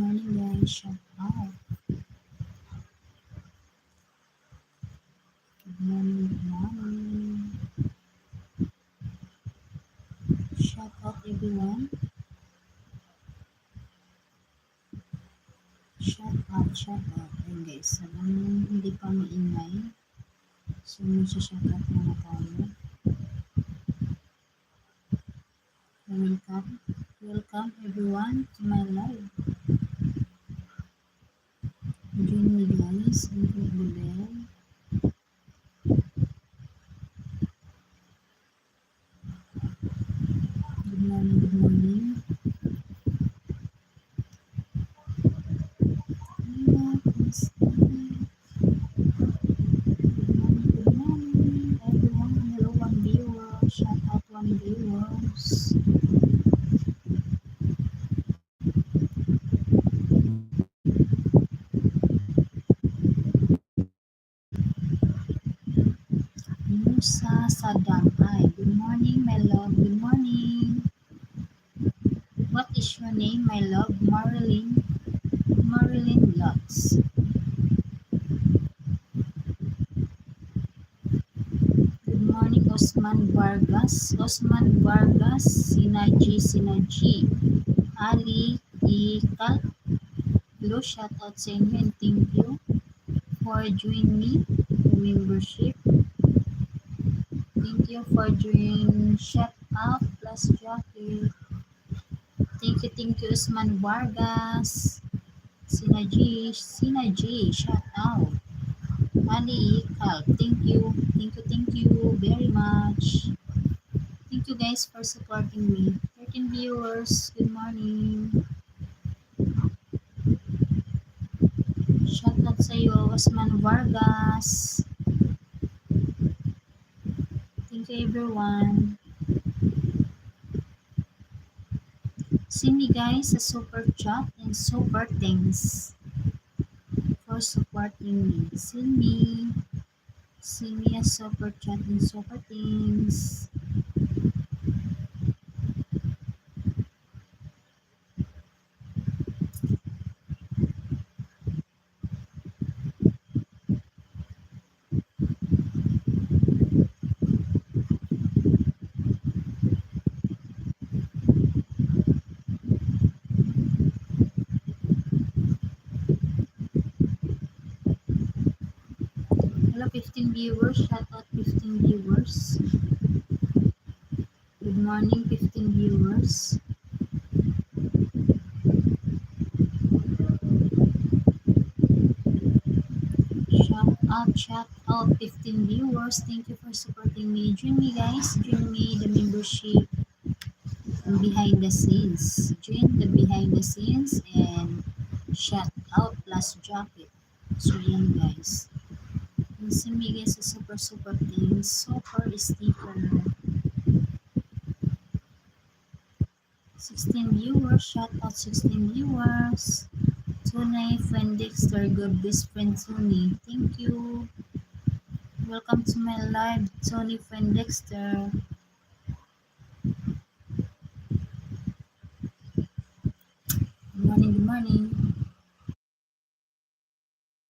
guys. Shout out. Good morning, good morning. Shout out everyone. Shout out, shout out. Ayun guys, alam hindi pa maingay. So, shout out muna tayo. Welcome. Welcome everyone to my live. Join me guys. Into the bell. Good morning, good morning. Good morning, everyone. Hello, one viewer. Shout out one viewers. Sadam. Hi, good morning, my love. Good morning. What is your name, my love? Marilyn. Marilyn Lux. Good morning, Osman Vargas. Osman Vargas, Sinaji, Sinaji. Ali Ikal. Hello, shout out sa inyo and thank you for joining me membership. You for joining Shout Out plus Jackie. Thank you, thank you, Usman Vargas. Sinaji, Sinaji, shout out. Ali Ikal, thank you, thank you, thank you very much. Thank you guys for supporting me. 13 viewers, good morning. Shout out sa iyo, Usman Vargas. You everyone. See me guys sa super chat and super thanks for supporting me. See me. See me as super chat and super thanks. Hello 15 viewers. Shout out 15 viewers. Good morning 15 viewers. Shout out, shout out 15 viewers. Thank you for supporting me. Join me guys. Join me the membership behind the scenes. Join the behind the scenes and shout out plus drop it So yan guys. Bigay sa super super things. Super sticker. 16 viewers. Shout out 16 viewers. Tunay, friend Dexter, good best friend Tony. Thank you. Welcome to my live, Tony friend Dexter.